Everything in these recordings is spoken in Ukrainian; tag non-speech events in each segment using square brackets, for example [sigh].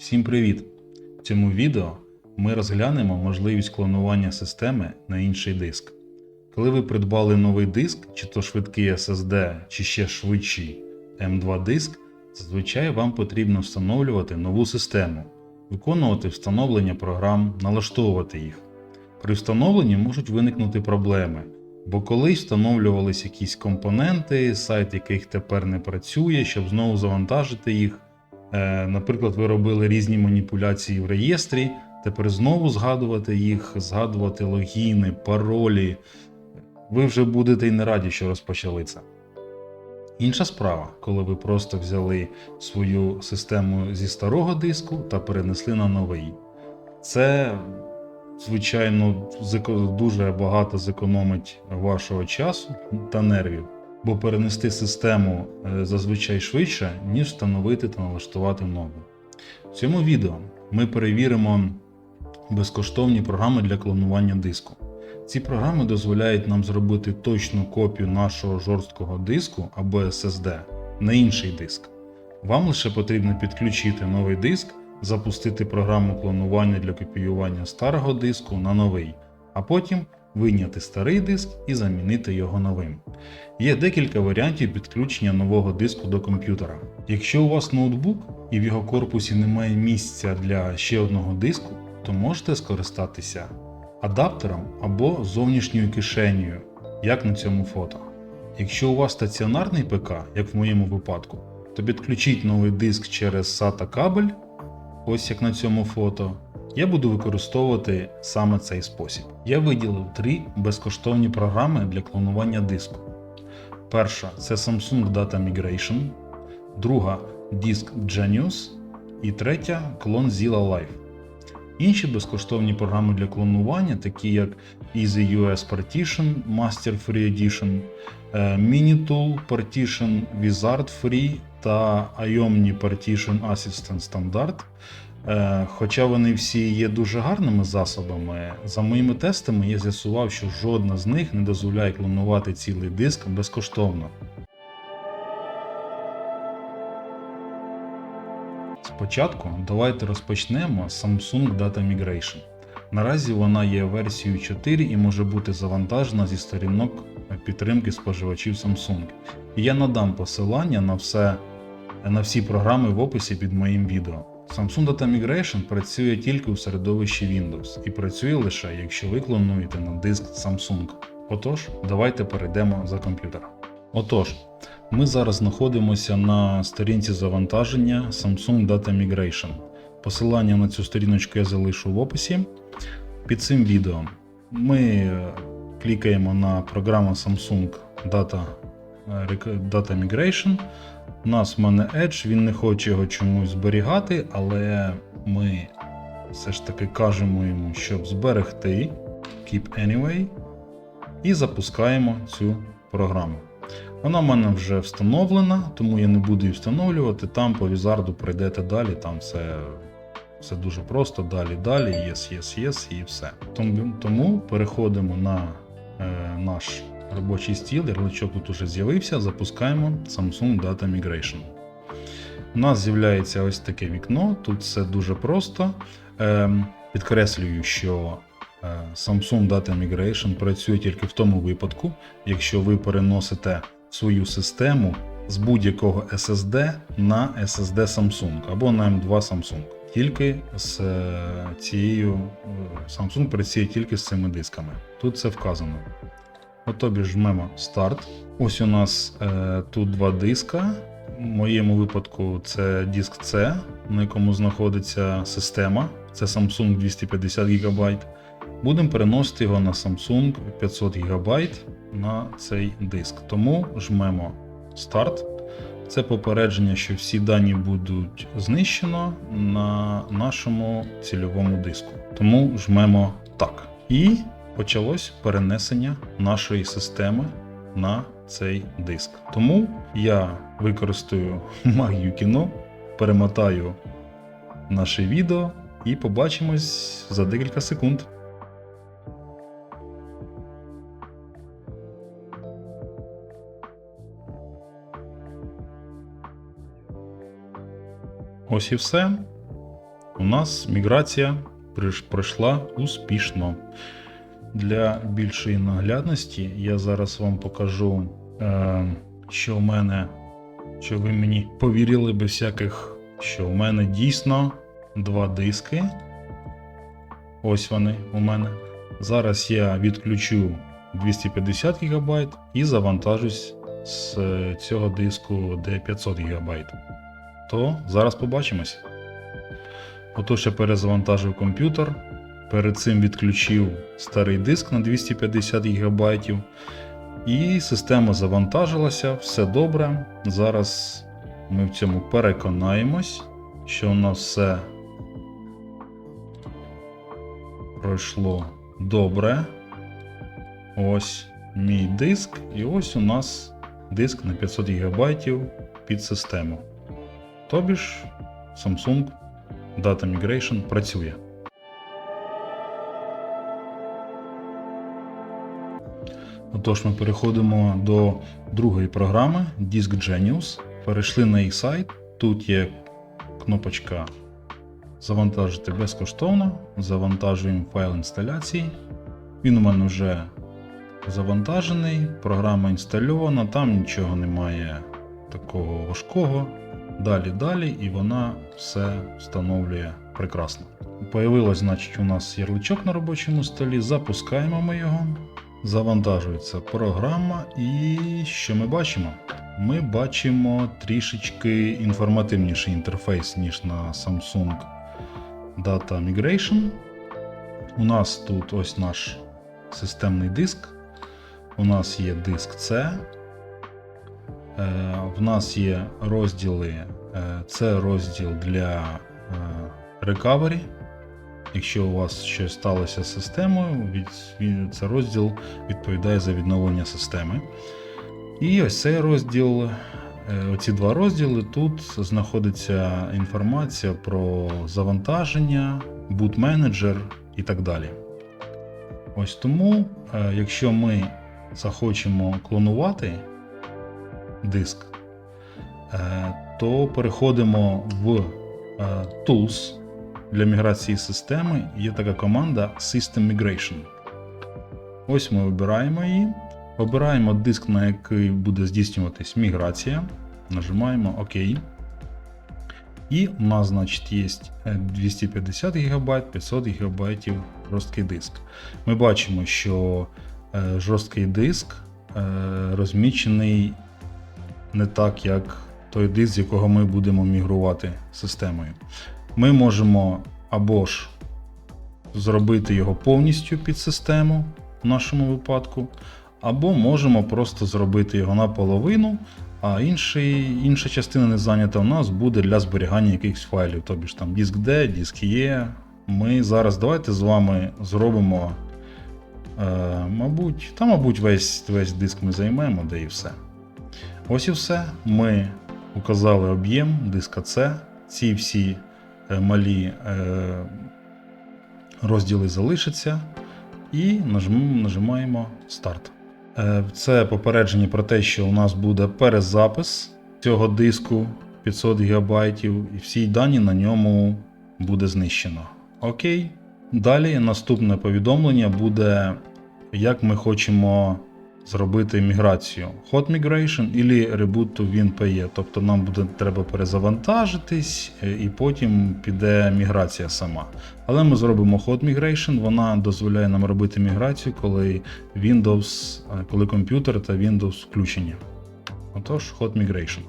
Всім привіт! В цьому відео ми розглянемо можливість клонування системи на інший диск. Коли ви придбали новий диск, чи то швидкий SSD, чи ще швидший M2 диск, зазвичай вам потрібно встановлювати нову систему, виконувати встановлення програм, налаштовувати їх. При встановленні можуть виникнути проблеми, бо колись встановлювались якісь компоненти, сайт яких тепер не працює, щоб знову завантажити їх. Е, Наприклад, ви робили різні маніпуляції в реєстрі, тепер знову згадувати їх, згадувати логіни, паролі. Ви вже будете й не раді, що розпочали це. Інша справа, коли ви просто взяли свою систему зі старого диску та перенесли на новий. Це, звичайно, дуже багато зекономить вашого часу та нервів, бо перенести систему е, зазвичай швидше, ніж встановити та налаштувати нову. В цьому відео ми перевіримо безкоштовні програми для клонування диску. Ці програми дозволяють нам зробити точну копію нашого жорсткого диску або SSD на інший диск. Вам лише потрібно підключити новий диск, запустити програму клонування для копіювання старого диску на новий, а потім вийняти старий диск і замінити його новим. Є декілька варіантів підключення нового диску до комп'ютера. Якщо у вас ноутбук і в його корпусі немає місця для ще одного диску, то можете скористатися адаптером або зовнішньою кишенею, як на цьому фото. Якщо у вас стаціонарний ПК, як в моєму випадку, то підключіть новий диск через SATA кабель, ось як на цьому фото. Я буду використовувати саме цей спосіб. Я виділив три безкоштовні програми для клонування диску. Перша це Samsung Data Migration, друга Disk Genius і третя Clonezilla Live. Інші безкоштовні програми для клонування, такі як EasyUS Partition, Master Free Edition, е, Minitool Partition, Wizard Free та Iomni Partition Assistant Standard. Е, Хоча вони всі є дуже гарними засобами, за моїми тестами я з'ясував, що жодна з них не дозволяє клонувати цілий диск безкоштовно. Спочатку давайте розпочнемо з Samsung Data Migration. Наразі вона є версією 4 і може бути завантажена зі сторінок підтримки споживачів Samsung. І я надам посилання на, все, на всі програми в описі під моїм відео. Samsung Data Migration працює тільки у середовищі Windows і працює лише якщо ви клонуєте на диск Samsung. Отож, давайте перейдемо за комп'ютер. Отож, ми зараз знаходимося на сторінці завантаження Samsung Data Migration. Посилання на цю сторіночку я залишу в описі. Під цим відео ми е, клікаємо на програму Samsung Data, е, Data Migration. У нас в мене Edge, він не хоче його чомусь зберігати, але ми все ж таки кажемо йому, щоб зберегти Keep Anyway і запускаємо цю програму. Вона в мене вже встановлена, тому я не буду її встановлювати. Там по візарду пройдете далі, там все, все дуже просто, далі, далі, yes, yes, yes і все. Тому переходимо на е, наш робочий стіл, ярличок тут уже з'явився, запускаємо Samsung Data Migration. У нас з'являється ось таке вікно, тут все дуже просто. Ем, підкреслюю, що е, Samsung Data Migration працює тільки в тому випадку, якщо ви переносите свою систему з будь-якого SSD на SSD Samsung або на M2 Samsung. Тільки з е, цією е, Samsung працює тільки з цими дисками. Тут це вказано. Отобі жмемо старт. Ось у нас е, тут два диска. В моєму випадку це диск C, на якому знаходиться система. Це Samsung 250 ГБ. Будемо переносити його на Samsung 500 ГБ на цей диск. Тому жмемо старт. Це попередження, що всі дані будуть знищено на нашому цільовому диску. Тому жмемо так. І почалось перенесення нашої системи на цей диск. Тому я використаю [laughs] магію кіно, перемотаю наше відео і побачимось за декілька секунд. Ось і все. У нас міграція пройшла успішно. Для більшої наглядності я зараз вам покажу, е, що в мене, що ви мені повірили без всяких, що в мене дійсно два диски. Ось вони у мене. Зараз я відключу 250 ГБ і завантажусь з цього диску, де 500 ГБ. То зараз побачимось. Отож я перезавантажив комп'ютер. Перед цим відключив старий диск на 250 ГБ. І система завантажилася, все добре. Зараз ми в цьому переконаємось, що у нас все пройшло добре. Ось мій диск, і ось у нас диск на 500 ГБ під систему. Тобі ж Samsung Data Migration працює. Отож, ми переходимо до другої програми Disk Genius. Перейшли на їх сайт. Тут є кнопочка Завантажити безкоштовно. Завантажуємо файл інсталяції. Він у мене вже завантажений, програма інстальована, там нічого немає такого важкого. Далі, далі, і вона все встановлює прекрасно. Появилось, значить, у нас ярличок на робочому столі. Запускаємо ми його. Завантажується програма, і що ми бачимо? Ми бачимо трішечки інформативніший інтерфейс, ніж на Samsung Data Migration. У нас тут ось наш системний диск. У нас є диск C. Е, В нас є розділи. е, Це розділ для е, recovery. Якщо у вас щось сталося з системою, це розділ відповідає за відновлення системи. І ось цей розділ, е, оці два розділи, тут знаходиться інформація про завантаження, boot менеджер і так далі. Ось тому, е, якщо ми захочемо клонувати диск, е, то переходимо в Tools для міграції системи. Є така команда System Migration. Ось ми обираємо її. Обираємо диск, на який буде здійснюватись міграція. Нажимаємо ОК. І у нас, значить, є 250 ГБ, 500 ГБ жорсткий диск. Ми бачимо, що е, жорсткий диск е, розміщений не так, як той диск, з якого ми будемо мігрувати системою. Ми можемо або ж зробити його повністю під систему в нашому випадку, або можемо просто зробити його наполовину, а інший, інша частина не зайнята у нас буде для зберігання якихось файлів, тобі ж там диск D, диск E. Ми зараз давайте з вами зробимо, е, мабуть, та, мабуть, весь, весь диск ми займемо, де і все. Ось і все. Ми указали об'єм диска C. Ці всі малі е, розділи залишаться. І нажимаємо старт. Е, Це попередження про те, що у нас буде перезапис цього диску 500 ГБ, і всі дані на ньому буде знищено. Окей. Далі наступне повідомлення буде, як ми хочемо зробити міграцію. Hot Migration або Reboot to WinPE. Тобто нам буде треба перезавантажитись е, і потім піде міграція сама. Але ми зробимо Hot Migration, вона дозволяє нам робити міграцію, коли Windows, е, коли комп'ютер та Windows включені. Отож, Hot Migration.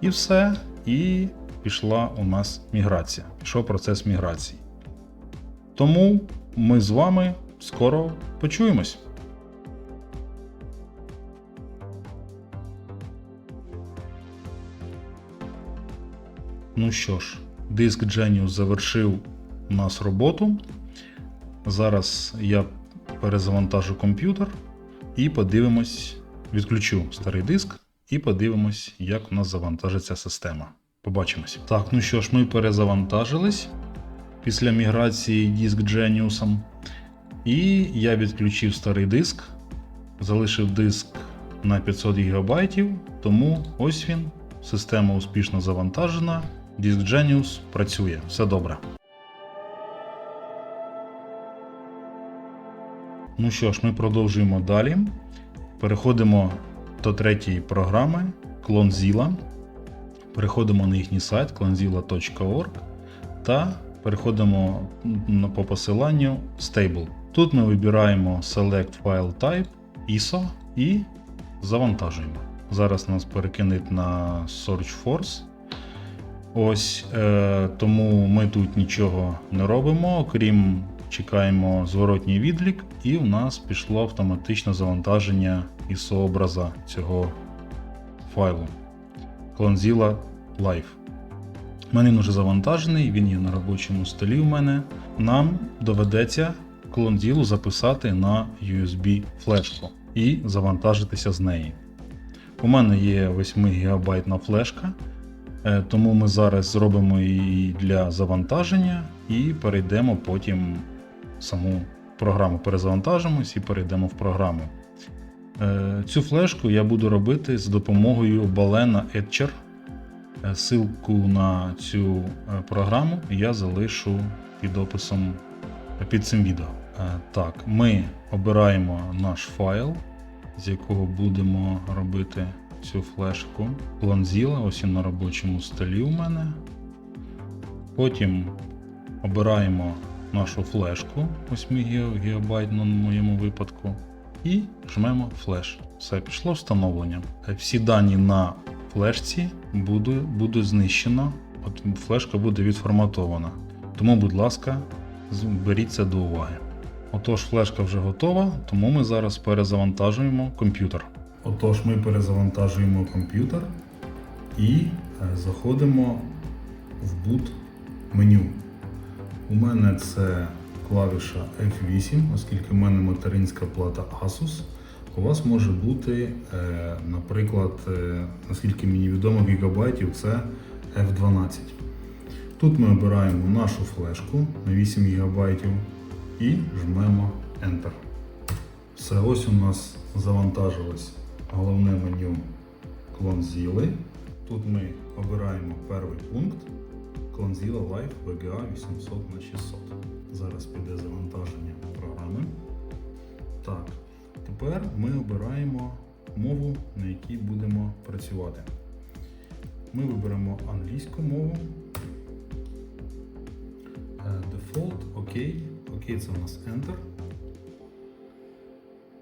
І все. І пішла у нас міграція. Пішов процес міграції. Тому ми з вами скоро почуємось. Ну що ж, диск Genius завершив у нас роботу. Зараз я перезавантажу комп'ютер і подивимось, відключу старий диск і подивимось, як у нас завантажиться система. Побачимось. Так, ну що ж, ми перезавантажились після міграції диск Genius. І я відключив старий диск, залишив диск на 500 ГБ, тому ось він. Система успішно завантажена. Disk Genius працює, все добре. Ну що ж, ми продовжуємо далі. Переходимо до третьої програми Clonezilla. Переходимо на їхній сайт clonezilla.org та переходимо по посиланню Stable. Тут ми вибираємо Select File Type, ISO і завантажуємо. Зараз нас перекинуть на SearchForce. Ось е, тому ми тут нічого не робимо, окрім чекаємо зворотній відлік, і у нас пішло автоматичне завантаження ISO образа цього файлу. Clonezilla Live. У мене він вже завантажений, він є на робочому столі у мене. Нам доведеться Clonezilla записати на USB флешку і завантажитися з неї. У мене є 8 ГБ флешка, тому ми зараз зробимо її для завантаження і перейдемо потім саму програму. Перезавантажимось і перейдемо в програму. Е, Цю флешку я буду робити з допомогою Balena Etcher. Е, Силку на цю е, програму я залишу під описом е, під цим відео. Е, Так, ми обираємо наш файл, з якого будемо робити цю флешку. Clonezilla, ось він на робочому столі у мене. Потім обираємо нашу флешку 8 ГБ на моєму випадку. І жмемо флеш. Все, пішло встановлення. Е, Всі дані на флешці буде, буде знищено. От флешка буде відформатована. Тому, будь ласка, беріть це до уваги. Отож, флешка вже готова, тому ми зараз перезавантажуємо комп'ютер. Отож, ми перезавантажуємо комп'ютер і е, заходимо в boot меню. У мене це клавіша F8, оскільки в мене материнська плата Asus. У вас може бути, е, наприклад, е, наскільки мені відомо, гігабайтів це F12. Тут ми обираємо нашу флешку на 8 ГБ і жмемо Enter. Все, ось у нас завантажилось головне меню Clonezilla. Тут ми обираємо перший пункт Clonezilla Live VGA 800 на 600. Зараз піде завантаження програми. Так, тепер ми обираємо мову, на якій будемо працювати. Ми виберемо англійську мову. Е, Default, OK. OK це у нас Enter.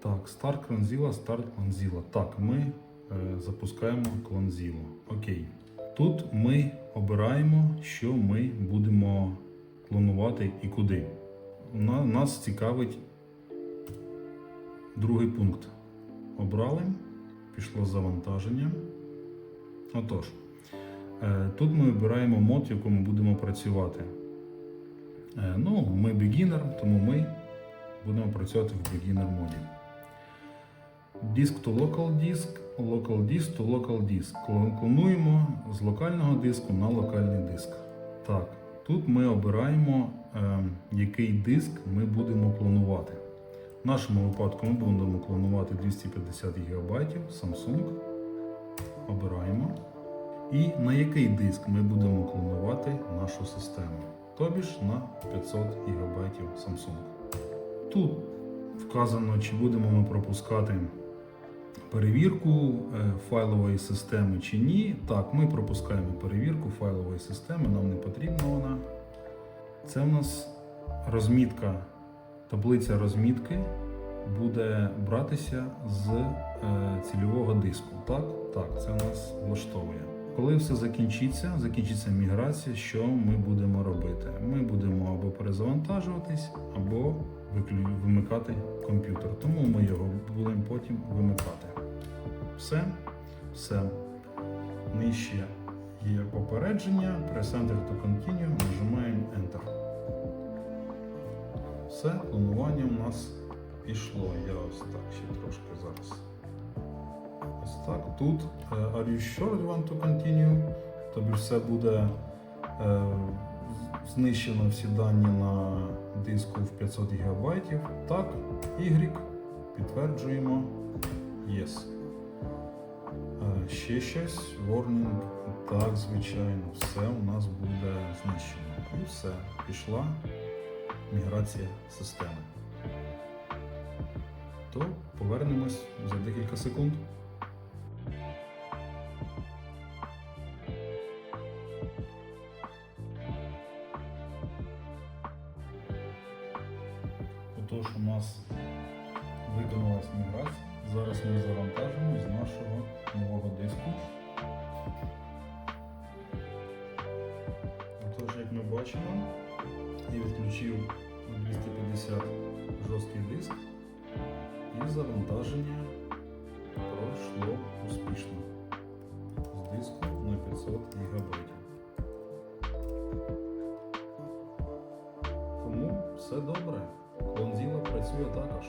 Так, Start Clonezilla, Start Clonezilla. Так, ми е, запускаємо Clonezilla. Окей. Тут ми обираємо, що ми будемо клонувати і куди. На- Нас цікавить другий пункт. Обрали, пішло завантаження. Отож, е, тут ми обираємо мод, в якому будемо працювати. Е, Ну, ми beginner, тому ми будемо працювати в beginner моді. Disk to local disk, local disk to local disk. Клонуємо з локального диску на локальний диск. Так, тут ми обираємо, е, який диск ми будемо клонувати. В нашому випадку ми будемо клонувати 250 ГБ Samsung. Обираємо. І на який диск ми будемо клонувати нашу систему. Тобі ж на 500 ГБ Samsung. Тут вказано, чи будемо ми пропускати перевірку е, файлової системи чи ні. Так, ми пропускаємо перевірку файлової системи, нам не потрібна вона. Це в нас розмітка, таблиця розмітки буде братися з е, цільового диску. Так, так, це нас влаштовує. Коли все закінчиться, закінчиться міграція, що ми будемо робити? Ми будемо або перезавантажуватись, або вимикати комп'ютер. Тому ми його будемо потім вимикати. Все, все. Нижче є попередження. Press Enter to continue, нажимаємо Enter. Все, клонування у нас пішло. Я ось так ще трошки зараз. Ось так. Тут е, Are you sure you want to continue? Тобі все буде е, знищено всі дані на диску в 500 ГБ. Так, Y. Підтверджуємо. Yes. Е, Ще щось, warning, так, звичайно, все у нас буде знищено. І все, пішла міграція системи. То повернемось за декілька секунд. Отож, у нас виконалась міграція. Зараз ми завантажимо з нашого нового диску. Отож, як ми бачимо, я відключив 250 жорсткий диск і завантаження пройшло успішно з диску на 500 ГБ. Тому все добре. Працює також.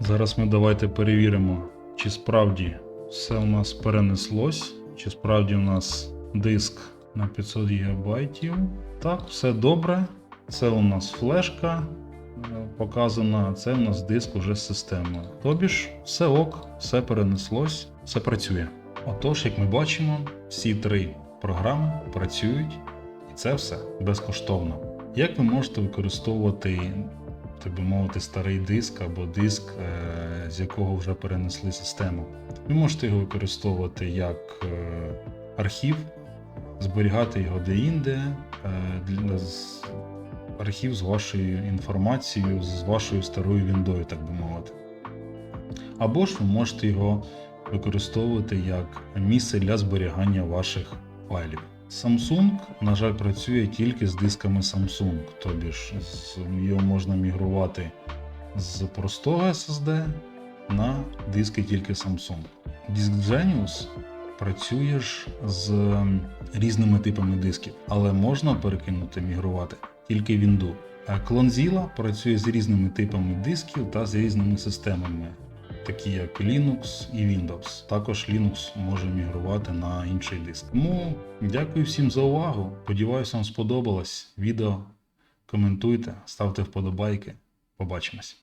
Зараз ми давайте перевіримо, чи справді все у нас перенеслось, чи справді у нас диск на 500 ГБ. Так, все добре. Це у нас флешка е, показана, це у нас диск уже з системою. Тобі ж все ок, все перенеслось, все працює. Отож, як ми бачимо, всі три програми працюють, і це все безкоштовно. Як ви можете використовувати, так би мовити, старий диск або диск, е, з якого вже перенесли систему? Ви можете його використовувати як е, архів, зберігати його де-інде, е, архів з вашою інформацією, з вашою старою віндою, так би мовити. Або ж ви можете його використовувати як місце для зберігання ваших файлів. Samsung, на жаль, працює тільки з дисками Samsung, тобі ж його можна мігрувати з простого SSD на диски тільки Samsung. Disk Genius працює ж з ем, різними типами дисків, але можна перекинути мігрувати тільки Windows. А Clonzilla працює з різними типами дисків та з різними системами, такі як Linux і Windows. Також Linux може мігрувати на інший диск. Тому дякую всім за увагу. Сподіваюся, вам сподобалось відео. Коментуйте, ставте вподобайки. Побачимось.